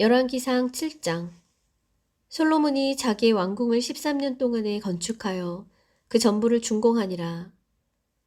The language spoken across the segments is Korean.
열왕기상 7장 솔로몬이 자기의 왕궁을 13년 동안에 건축하여 그 전부를 준공하니라.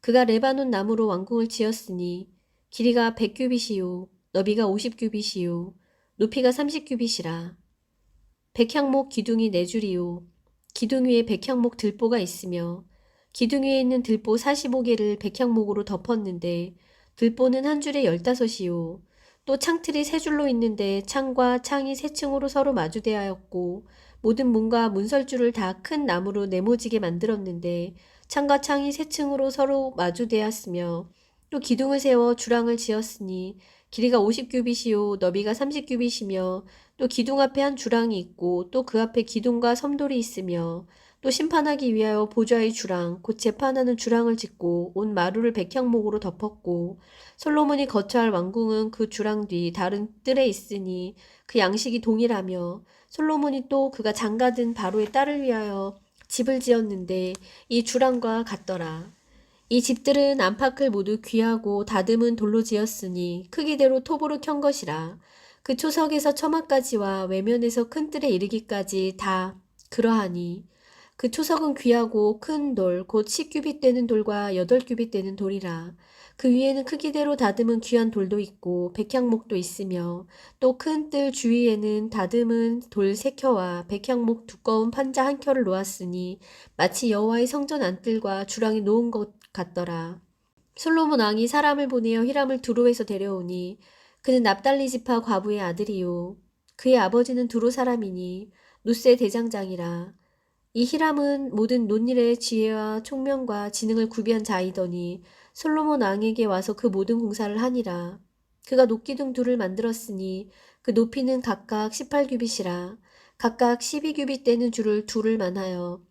그가 레바논 나무로 왕궁을 지었으니 길이가 100규빗이요 너비가 50규빗이요 높이가 30규빗이라. 백향목 기둥이 네 줄이요 기둥 위에 백향목 들보가 있으며 기둥 위에 있는 들보 45개를 백향목으로 덮었는데 들보는 한 줄에 15이요 또 창틀이 세 줄로 있는데 창과 창이 세 층으로 서로 마주대하였고 모든 문과 문설주를 다 큰 나무로 네모지게 만들었는데 창과 창이 세 층으로 서로 마주대었으며 또 기둥을 세워 주랑을 지었으니 길이가 50규빗이요 너비가 30규빗이며 또 기둥 앞에 한 주랑이 있고 또 그 앞에 기둥과 섬돌이 있으며 또 심판하기 위하여 보좌의 주랑 곧 재판하는 주랑을 짓고 온 마루를 백향목으로 덮었고 솔로몬이 거처할 왕궁은 그 주랑 뒤 다른 뜰에 있으니 그 양식이 동일하며 솔로몬이 또 그가 장가든 바로의 딸을 위하여 집을 지었는데 이 주랑과 같더라. 이 집들은 안팎을 모두 귀하고 다듬은 돌로 지었으니 크기대로 톱으로 켠 것이라. 그 초석에서 처마까지와 외면에서 큰 뜰에 이르기까지 다 그러하니 그 초석은 귀하고 큰 돌, 곧 10규빗 되는 돌과 8규빗 되는 돌이라. 그 위에는 크기대로 다듬은 귀한 돌도 있고 백향목도 있으며 또 큰 뜰 주위에는 다듬은 돌 세 켜와 백향목 두꺼운 판자 한 켜를 놓았으니 마치 여호와의 성전 안뜰과 주랑이 놓은 것 같더라. 솔로몬 왕이 사람을 보내어 히람을 두로에서 데려오니 그는 납달리 지파 과부의 아들이요 그의 아버지는 두로 사람이니 누세 대장장이라. 이 히람은 모든 논일의 지혜와 총명과 지능을 구비한 자이더니 솔로몬 왕에게 와서 그 모든 공사를 하니라. 그가 녹기둥 둘을 만들었으니 그 높이는 각각 18규빗이라. 각각 12규빗 되는 줄을 둘을 만하여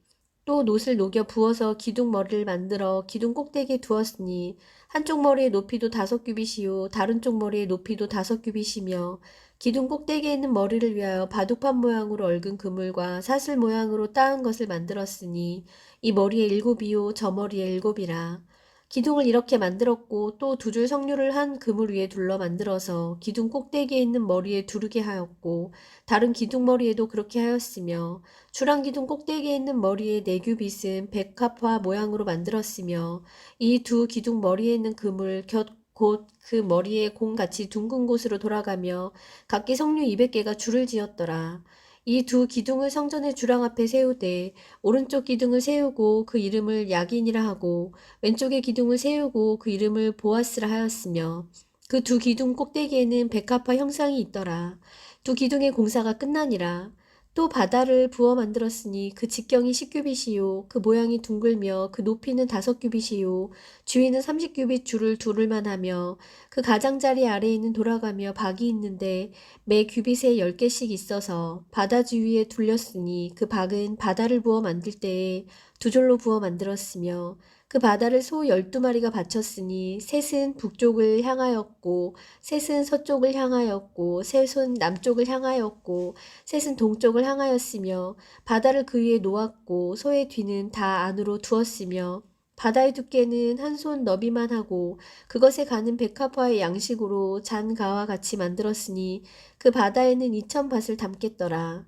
또 놋을 녹여 부어서 기둥 머리를 만들어 기둥 꼭대기에 두었으니 한쪽 머리의 높이도 다섯 규빗이요 다른 쪽 머리의 높이도 다섯 규빗이며 기둥 꼭대기에 있는 머리를 위하여 바둑판 모양으로 얽은 그물과 사슬 모양으로 따은 것을 만들었으니 이 머리에 일곱이요 저 머리에 일곱이라. 기둥을 이렇게 만들었고 또 두줄 석류를 한 그물 위에 둘러 만들어서 기둥 꼭대기에 있는 머리에 두르게 하였고 다른 기둥 머리에도 그렇게 하였으며 주랑 기둥 꼭대기에 있는 머리에 네 규빗은 백합화 모양으로 만들었으며 이 두 기둥 머리에 있는 그물 곁 곧 그 머리에 공같이 둥근 곳으로 돌아가며 각기 석류 200개가 줄을 지었더라. 이 두 기둥을 성전의 주랑 앞에 세우되 오른쪽 기둥을 세우고 그 이름을 야긴이라 하고 왼쪽의 기둥을 세우고 그 이름을 보아스라 하였으며 그 두 기둥 꼭대기에는 백합화 형상이 있더라. 두 기둥의 공사가 끝나니라. 또 바다를 부어 만들었으니 그 직경이 10규빗이요. 그 모양이 둥글며 그 높이는 다섯 규빗이요. 주위는 30규빗 줄을 두를만 하며 그 가장자리 아래에 있는 돌아가며 박이 있는데 매 규빗에 10개씩 있어서 바다 주위에 둘렸으니 그 박은 바다를 부어 만들 때에 두 줄로 부어 만들었으며 그 바다를 소 열두 마리가 바쳤으니 셋은 북쪽을 향하였고 셋은 서쪽을 향하였고 셋은 남쪽을 향하였고 셋은 동쪽을 향하였으며 바다를 그 위에 놓았고 소의 뒤는 다 안으로 두었으며 바다의 두께는 한 손 너비만 하고 그것에 가는 백합화의 양식으로 잔가와 같이 만들었으니 그 바다에는 이천 밭을 담겠더라.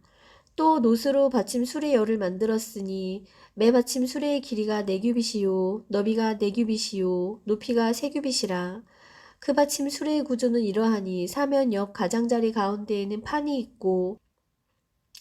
또 노스로 받침 수레 열을 만들었으니 매 받침 수레의 길이가 네 규빗이요 너비가 네 규빗이요 높이가 세 규빗이라. 그 받침 수레의 구조는 이러하니 사면 옆 가장자리 가운데에는 판이 있고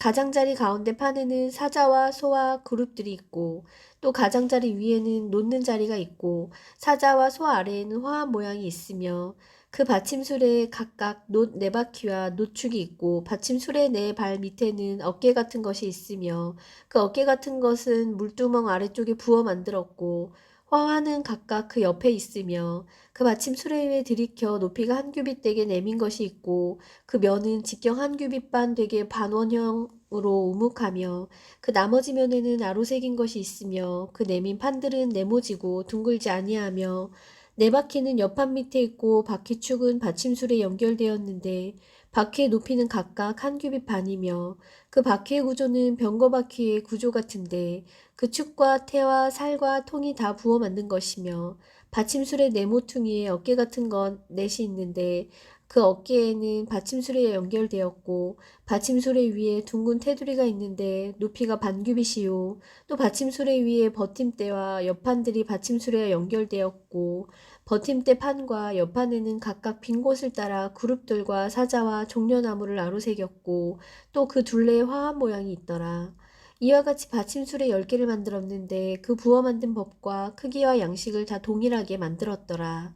가장자리 가운데 판에는 사자와 소와 그룹들이 있고 또 가장자리 위에는 놓는 자리가 있고 사자와 소 아래에는 화한 모양이 있으며 그 받침술에 각각 놋 네 바퀴와 노축이 있고 받침술의 네 발 밑에는 어깨 같은 것이 있으며 그 어깨 같은 것은 물두멍 아래쪽에 부어 만들었고 화환은 각각 그 옆에 있으며 그 받침 수레 위에 들이켜 높이가 한 규빗 되게 내민 것이 있고 그 면은 직경 한 규빗 반 되게 반원형으로 우묵하며 그 나머지 면에는 아로새긴 것이 있으며 그 내민 판들은 네모지고 둥글지 아니하며 네 바퀴는 옆판 밑에 있고 바퀴축은 받침술에 연결되었는데 바퀴의 높이는 각각 한 규빗 반이며 그 바퀴의 구조는 병거 바퀴의 구조 같은데 그 축과 태와 살과 통이 다 부어 만든 것이며 받침술의 네모퉁이에 어깨 같은 것 넷이 있는데 그 어깨에는 받침술에 연결되었고 받침술에 위에 둥근 테두리가 있는데 높이가 반규빗이요. 또 받침술에 위에 버팀대와 옆판들이 받침술에 연결되었고 버팀대 판과 옆판에는 각각 빈 곳을 따라 그룹들과 사자와 종려나무를 아로새겼고 또 그 둘레에 화한 모양이 있더라. 이와 같이 받침술에 열 개를 만들었는데 그 부어 만든 법과 크기와 양식을 다 동일하게 만들었더라.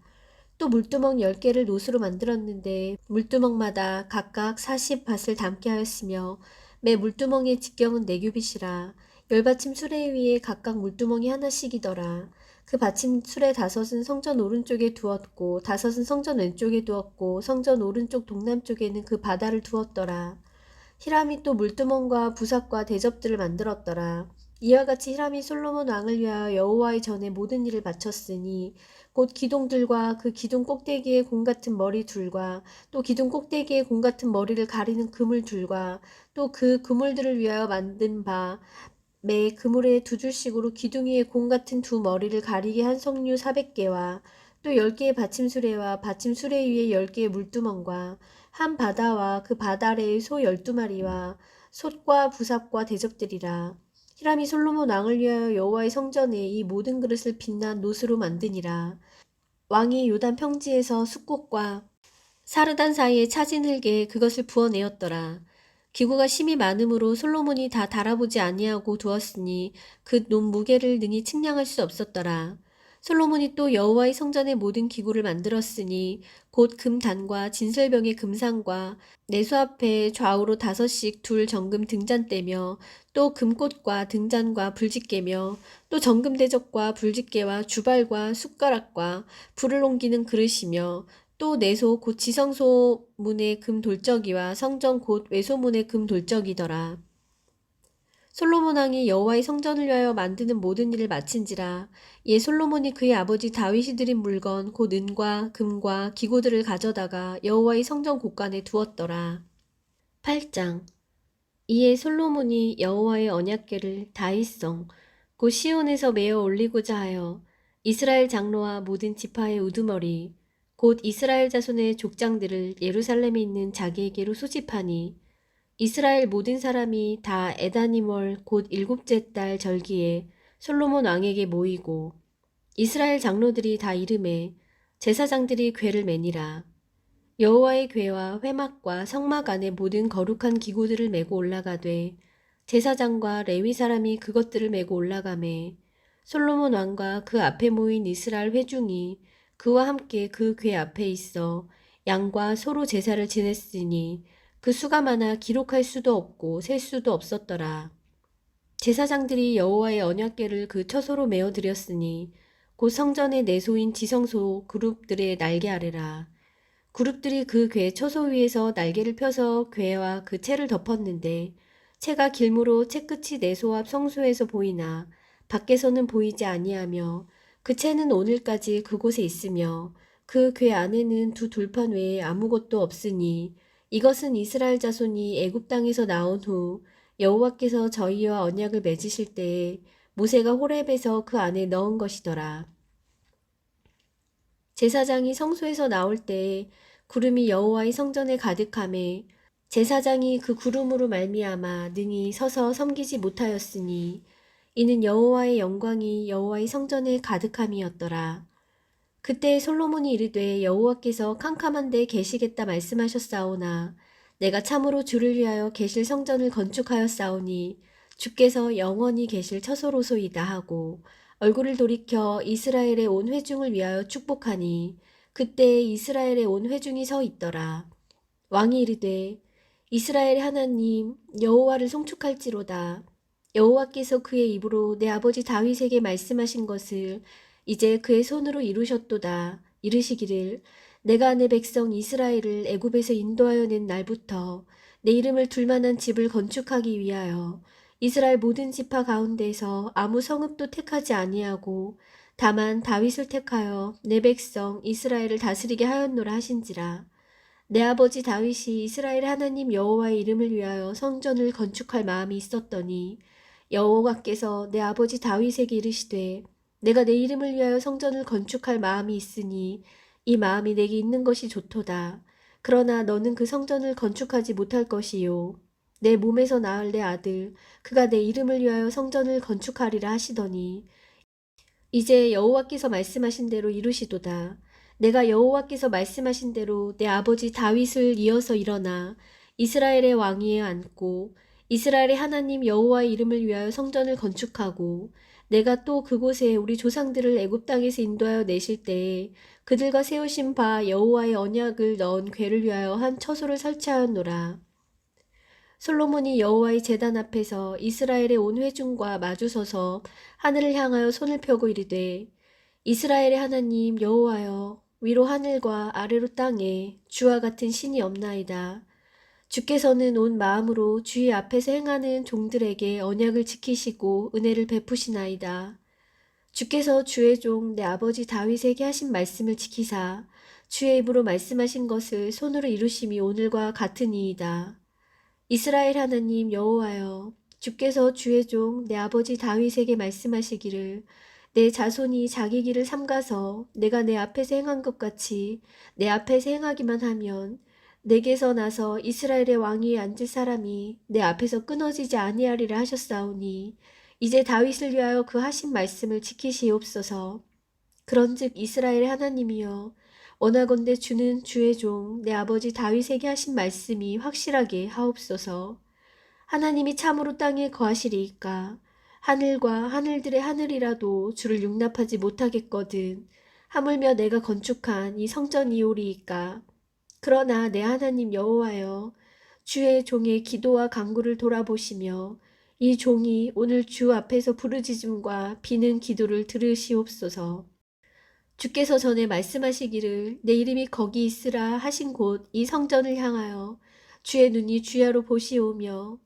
또 물두멍 열 개를 노수로 만들었는데 물두멍마다 각각 40밭을 담게 하였으며 매 물두멍의 직경은 네 규빗이라 열받침 수레 위에 각각 물두멍이 하나씩이더라. 그 받침 수레 다섯은 성전 오른쪽에 두었고 다섯은 성전 왼쪽에 두었고 성전 오른쪽 동남쪽에는 그 바다를 두었더라. 히람이 또 물두멍과 부삭과 대접들을 만들었더라. 이와 같이 히람이 솔로몬 왕을 위하여 여호와의 전에 모든 일을 바쳤으니 곧 기둥들과 그 기둥 꼭대기에 공 같은 머리 둘과 또 기둥 꼭대기에 공 같은 머리를 가리는 그물 둘과 또 그 그물들을 위하여 만든 바 매 그물에 두 줄씩으로 기둥 위에 공 같은 두 머리를 가리게 한 석류 400개와 또 10개의 받침수레와 받침수레 위에 10개의 물두멍과 한 바다와 그 바다 아래의 소 12마리와 솥과 부삽과 대접들이라 히람이 솔로몬 왕을 위하여 여호와의 성전에 이 모든 그릇을 빛난 노스로 만드니라. 왕이 요단 평지에서 숫꽃과 사르단 사이에 차진 흙에 그것을 부어내었더라. 기구가 심이 많으므로 솔로몬이 다 달아보지 아니하고 두었으니 그 논 무게를 능히 측량할 수 없었더라. 솔로몬이 또 여호와의 성전의 모든 기구를 만들었으니 곧 금단과 진설병의 금상과 내수 앞에 좌우로 다섯씩 둘 정금 등잔대며 또 금꽃과 등잔과 불집게며 또 정금 대접과 불집게와 주발과 숟가락과 불을 옮기는 그릇이며 또 내소 곧 지성소 문의 금 돌적이와 성전 곧 외소 문의 금 돌적이더라. 솔로몬 왕이 여호와의 성전을 위하여 만드는 모든 일을 마친지라 예 솔로몬이 그의 아버지 다윗이 드린 물건 곧 은과 금과 기구들을 가져다가 여호와의 성전 곳간에 두었더라. 8장 이에 솔로몬이 여호와의 언약궤를 다윗성 곧 시온에서 메어 올리고자 하여 이스라엘 장로와 모든 지파의 우두머리 곧 이스라엘 자손의 족장들을 예루살렘에 있는 자기에게로 소집하니 이스라엘 모든 사람이 다 에다니멀 곧 일곱째 달 절기에 솔로몬 왕에게 모이고 이스라엘 장로들이 다 이름에 제사장들이 궤를 매니라. 여호와의 궤와 회막과 성막 안에 모든 거룩한 기구들을 메고 올라가되 제사장과 레위 사람이 그것들을 메고 올라가매 솔로몬 왕과 그 앞에 모인 이스라엘 회중이 그와 함께 그 궤 앞에 있어 양과 소로 제사를 지냈으니 그 수가 많아 기록할 수도 없고 셀 수도 없었더라. 제사장들이 여호와의 언약궤를 그 처소로 메어 드렸으니 곧 성전의 내소인 지성소 그룹들의 날개 아래라. 그룹들이 그 궤 처소 위에서 날개를 펴서 궤와 그 채를 덮었는데 채가 길무로 채끝이 내소 앞 성소에서 보이나 밖에서는 보이지 아니하며 그 채는 오늘까지 그곳에 있으며 그 궤 안에는 두 돌판 외에 아무것도 없으니 이것은 이스라엘 자손이 애굽 땅에서 나온 후 여호와께서 저희와 언약을 맺으실 때에 모세가 호렙에서 그 안에 넣은 것이더라. 제사장이 성소에서 나올 때에 구름이 여호와의 성전에 가득함에 제사장이 그 구름으로 말미암아 능히 서서 섬기지 못하였으니 이는 여호와의 영광이 여호와의 성전에 가득함이었더라. 그때 솔로몬이 이르되 여호와께서 캄캄한 데 계시겠다 말씀하셨사오나 내가 참으로 주를 위하여 계실 성전을 건축하였사오니 주께서 영원히 계실 처소로소이다 하고 얼굴을 돌이켜 이스라엘의 온 회중을 위하여 축복하니 그때 이스라엘의 온 회중이 서 있더라. 왕이 이르되 이스라엘의 하나님 여호와를 송축할지로다. 여호와께서 그의 입으로 내 아버지 다윗에게 말씀하신 것을 이제 그의 손으로 이루셨도다. 이르시기를 내가 내 백성 이스라엘을 애굽에서 인도하여 낸 날부터 내 이름을 둘만한 집을 건축하기 위하여 이스라엘 모든 지파 가운데서 아무 성읍도 택하지 아니하고 다만 다윗을 택하여 내 백성 이스라엘을 다스리게 하였노라 하신지라 내 아버지 다윗이 이스라엘 하나님 여호와의 이름을 위하여 성전을 건축할 마음이 있었더니 여호와께서 내 아버지 다윗에게 이르시되 내가 내 이름을 위하여 성전을 건축할 마음이 있으니 이 마음이 내게 있는 것이 좋도다. 그러나 너는 그 성전을 건축하지 못할 것이요. 내 몸에서 낳을 내 아들, 그가 내 이름을 위하여 성전을 건축하리라 하시더니 이제 여호와께서 말씀하신 대로 이루시도다. 내가 여호와께서 말씀하신 대로 내 아버지 다윗을 이어서 일어나 이스라엘의 왕위에 앉고 이스라엘의 하나님 여호와의 이름을 위하여 성전을 건축하고 내가 또 그곳에 우리 조상들을 애굽 땅에서 인도하여 내실 때에 그들과 세우신 바 여호와의 언약을 넣은 궤를 위하여 한 처소를 설치하였노라. 솔로몬이 여호와의 제단 앞에서 이스라엘의 온 회중과 마주서서 하늘을 향하여 손을 펴고 이르되 이스라엘의 하나님 여호와여 위로 하늘과 아래로 땅에 주와 같은 신이 없나이다. 주께서는 온 마음으로 주의 앞에서 행하는 종들에게 언약을 지키시고 은혜를 베푸시나이다. 주께서 주의 종 내 아버지 다윗에게 하신 말씀을 지키사 주의 입으로 말씀하신 것을 손으로 이루심이 오늘과 같으니이다. 이스라엘 하나님 여호와여 주께서 주의 종 내 아버지 다윗에게 말씀하시기를 내 자손이 자기 길을 삼가서 내가 내 앞에서 행한 것 같이 내 앞에서 행하기만 하면 내게서 나서 이스라엘의 왕위에 앉을 사람이 내 앞에서 끊어지지 아니하리라 하셨사오니 이제 다윗을 위하여 그 하신 말씀을 지키시옵소서. 그런즉 이스라엘의 하나님이여 원하건대 주는 주의 종 내 아버지 다윗에게 하신 말씀이 확실하게 하옵소서. 하나님이 참으로 땅에 거하시리이까 하늘과 하늘들의 하늘이라도 주를 용납하지 못하겠거든. 하물며 내가 건축한 이 성전이오리이까. 그러나 내 하나님 여호와여 주의 종의 기도와 간구를 돌아보시며 이 종이 오늘 주 앞에서 부르짖음과 비는 기도를 들으시옵소서. 주께서 전에 말씀하시기를 내 이름이 거기 있으라 하신 곳 이 성전을 향하여 주의 눈이 주야로 보시오며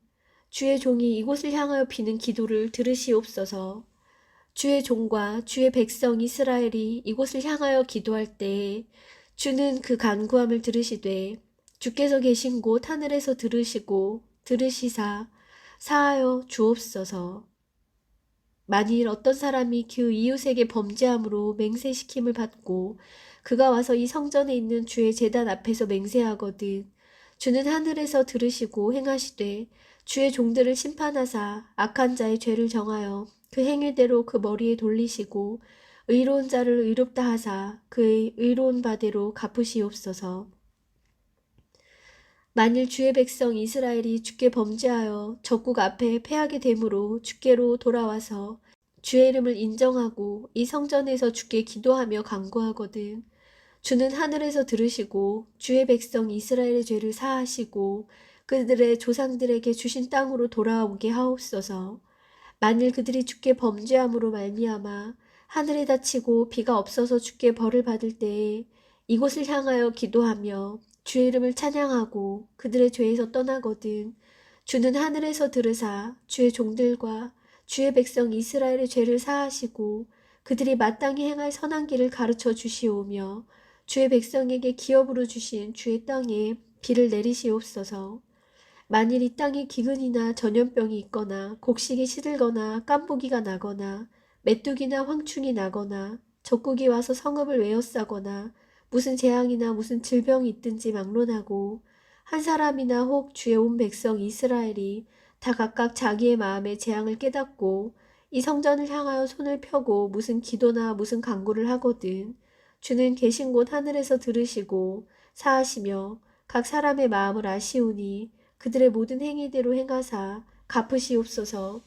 주의 종이 이곳을 향하여 비는 기도를 들으시옵소서. 주의 종과 주의 백성 이스라엘이 이곳을 향하여 기도할 때에 주는 그 간구함을 들으시되 주께서 계신 곳 하늘에서 들으시고 들으시사 사하여 주옵소서. 만일 어떤 사람이 그 이웃에게 범죄함으로 맹세시킴을 받고 그가 와서 이 성전에 있는 주의 제단 앞에서 맹세하거든 주는 하늘에서 들으시고 행하시되 주의 종들을 심판하사 악한 자의 죄를 정하여 그 행위대로 그 머리에 돌리시고 의로운 자를 의롭다 하사 그의 의로운 바대로 갚으시옵소서. 만일 주의 백성 이스라엘이 주께 범죄하여 적국 앞에 패하게 되므로 주께로 돌아와서 주의 이름을 인정하고 이 성전에서 주께 기도하며 간구하거든 주는 하늘에서 들으시고 주의 백성 이스라엘의 죄를 사하시고 그들의 조상들에게 주신 땅으로 돌아오게 하옵소서. 만일 그들이 주께 범죄함으로 말미암아 하늘에 닫히고 비가 없어서 주께 벌을 받을 때에 이곳을 향하여 기도하며 주의 이름을 찬양하고 그들의 죄에서 떠나거든 주는 하늘에서 들으사 주의 종들과 주의 백성 이스라엘의 죄를 사하시고 그들이 마땅히 행할 선한 길을 가르쳐 주시오며 주의 백성에게 기업으로 주신 주의 땅에 비를 내리시옵소서. 만일 이 땅에 기근이나 전염병이 있거나 곡식이 시들거나 깐부기가 나거나 메뚜기나 황충이 나거나 적국이 와서 성읍을 외워싸거나 무슨 재앙이나 무슨 질병이 있든지 막론하고 한 사람이나 혹 주의 온 백성 이스라엘이 다 각각 자기의 마음의 재앙을 깨닫고 이 성전을 향하여 손을 펴고 무슨 기도나 무슨 간구를 하거든 주는 계신 곳 하늘에서 들으시고 사하시며 각 사람의 마음을 아시오니 그들의 모든 행위대로 행하사 갚으시옵소서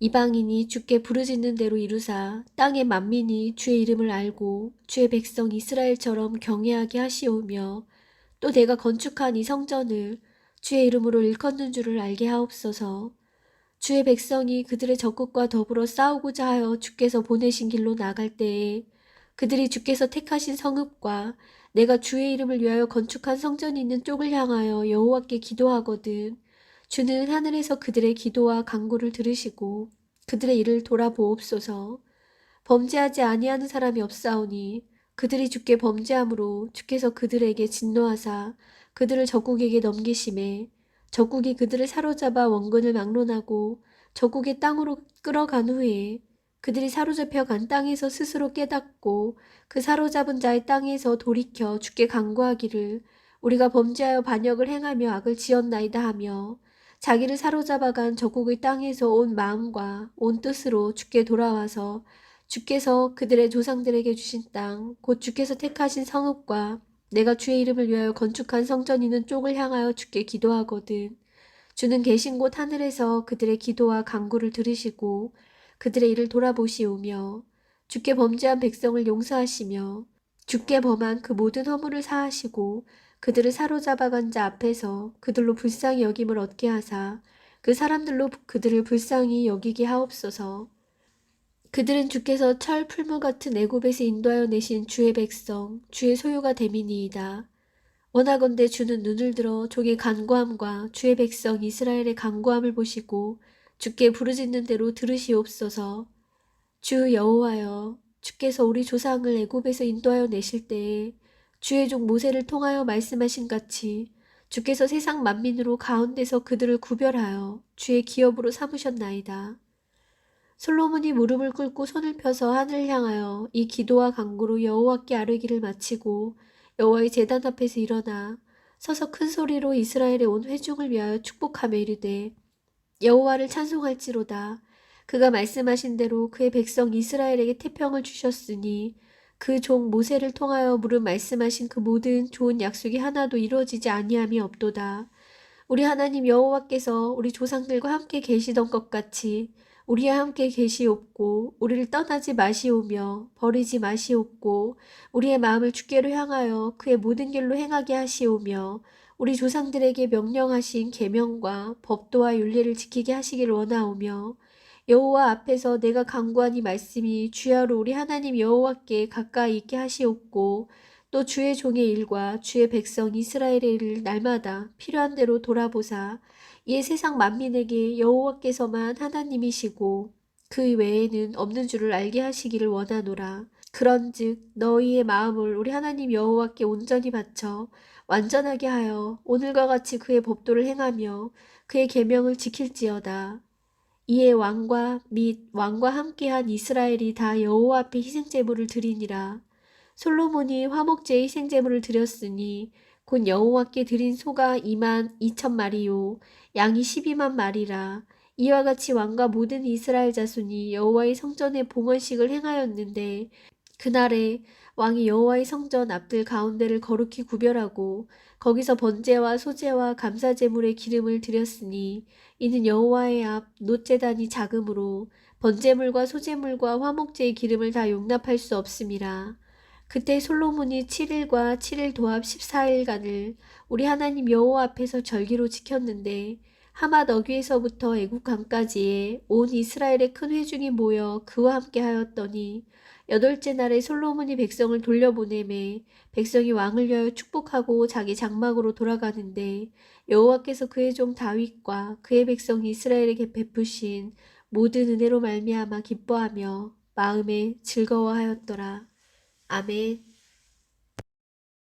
이방인이 주께 부르짖는 대로 이루사 땅의 만민이 주의 이름을 알고 주의 백성 이스라엘처럼 경외하게 하시오며 또 내가 건축한 이 성전을 주의 이름으로 일컫는 줄을 알게 하옵소서. 주의 백성이 그들의 적국과 더불어 싸우고자 하여 주께서 보내신 길로 나갈 때에 그들이 주께서 택하신 성읍과 내가 주의 이름을 위하여 건축한 성전이 있는 쪽을 향하여 여호와께 기도하거든. 주는 하늘에서 그들의 기도와 간구를 들으시고 그들의 일을 돌아보옵소서. 범죄하지 아니하는 사람이 없사오니 그들이 주께 범죄함으로 주께서 그들에게 진노하사 그들을 적국에게 넘기심에 적국이 그들을 사로잡아 원근을 막론하고 적국의 땅으로 끌어간 후에 그들이 사로잡혀 간 땅에서 스스로 깨닫고 그 사로잡은 자의 땅에서 돌이켜 주께 간구하기를 우리가 범죄하여 반역을 행하며 악을 지었나이다 하며 자기를 사로잡아간 적국의 땅에서 온 마음과 온 뜻으로 주께 돌아와서 주께서 그들의 조상들에게 주신 땅, 곧 주께서 택하신 성읍과 내가 주의 이름을 위하여 건축한 성전 있는 쪽을 향하여 주께 기도하거든. 주는 계신 곳 하늘에서 그들의 기도와 간구를 들으시고 그들의 일을 돌아보시오며 주께 범죄한 백성을 용서하시며 주께 범한 그 모든 허물을 사하시고 그들을 사로잡아 간 자 앞에서 그들로 불쌍히 여김을 얻게 하사 그 사람들로 그들을 불쌍히 여기게 하옵소서. 그들은 주께서 철 풀무 같은 애굽에서 인도하여 내신 주의 백성, 주의 소유가 됨이니이다. 원하건대 주는 눈을 들어 종의 간구함과 주의 백성 이스라엘의 간구함을 보시고 주께 부르짖는 대로 들으시옵소서. 주 여호와여, 주께서 우리 조상을 애굽에서 인도하여 내실 때에 주의 종 모세를 통하여 말씀하신 같이 주께서 세상 만민으로 가운데서 그들을 구별하여 주의 기업으로 삼으셨나이다. 솔로몬이 무릎을 꿇고 손을 펴서 하늘을 향하여 이 기도와 간구로 여호와께 아뢰기를 마치고 여호와의 제단 앞에서 일어나 서서 큰 소리로 이스라엘의 온 회중을 위하여 축복하며 이르되 여호와를 찬송할지로다 그가 말씀하신 대로 그의 백성 이스라엘에게 태평을 주셨으니 그 종 모세를 통하여 물은 말씀하신 그 모든 좋은 약속이 하나도 이루어지지 아니함이 없도다. 우리 하나님 여호와께서 우리 조상들과 함께 계시던 것 같이 우리와 함께 계시옵고 우리를 떠나지 마시오며 버리지 마시옵고 우리의 마음을 주께로 향하여 그의 모든 길로 행하게 하시오며 우리 조상들에게 명령하신 계명과 법도와 윤례를 지키게 하시기를 원하오며 여호와 앞에서 내가 간구한 이 말씀이 주야로 우리 하나님 여호와께 가까이 있게 하시옵고 또 주의 종의 일과 주의 백성 이스라엘의 일을 날마다 필요한 대로 돌아보사 이에 세상 만민에게 여호와께서만 하나님이시고 그 외에는 없는 줄을 알게 하시기를 원하노라. 그런즉 너희의 마음을 우리 하나님 여호와께 온전히 바쳐 완전하게 하여 오늘과 같이 그의 법도를 행하며 그의 계명을 지킬지어다. 이에 왕과 및 왕과 함께한 이스라엘이 다 여호와 앞에 희생 제물을 드리니라. 솔로몬이 화목제의 희생 제물을 드렸으니 곧 여호와께 드린 소가 2만 2천 마리요 양이 12만 마리라. 이와 같이 왕과 모든 이스라엘 자손이 여호와의 성전에 봉헌식을 행하였는데 그날에 왕이 여호와의 성전 앞들 가운데를 거룩히 구별하고 거기서 번제와 소제와 감사 제물의 기름을 드렸으니 이는 여호와의 앞 노제단이 작으므로 번제물과 소제물과 화목제의 기름을 다 용납할 수 없음이라. 그때 솔로몬이 7일과 7일 도합 14일간을 우리 하나님 여호와 앞에서 절기로 지켰는데 하맛 어귀에서부터 애국 강까지에 온 이스라엘의 큰 회중이 모여 그와 함께 하였더니 여덟째 날에 솔로몬이 백성을 돌려보내매 백성이 왕을 위하여 축복하고 자기 장막으로 돌아가는데 여호와께서 그의 종 다윗과 그의 백성 이스라엘에게 베푸신 모든 은혜로 말미암아 기뻐하며 마음에 즐거워하였더라. 아멘.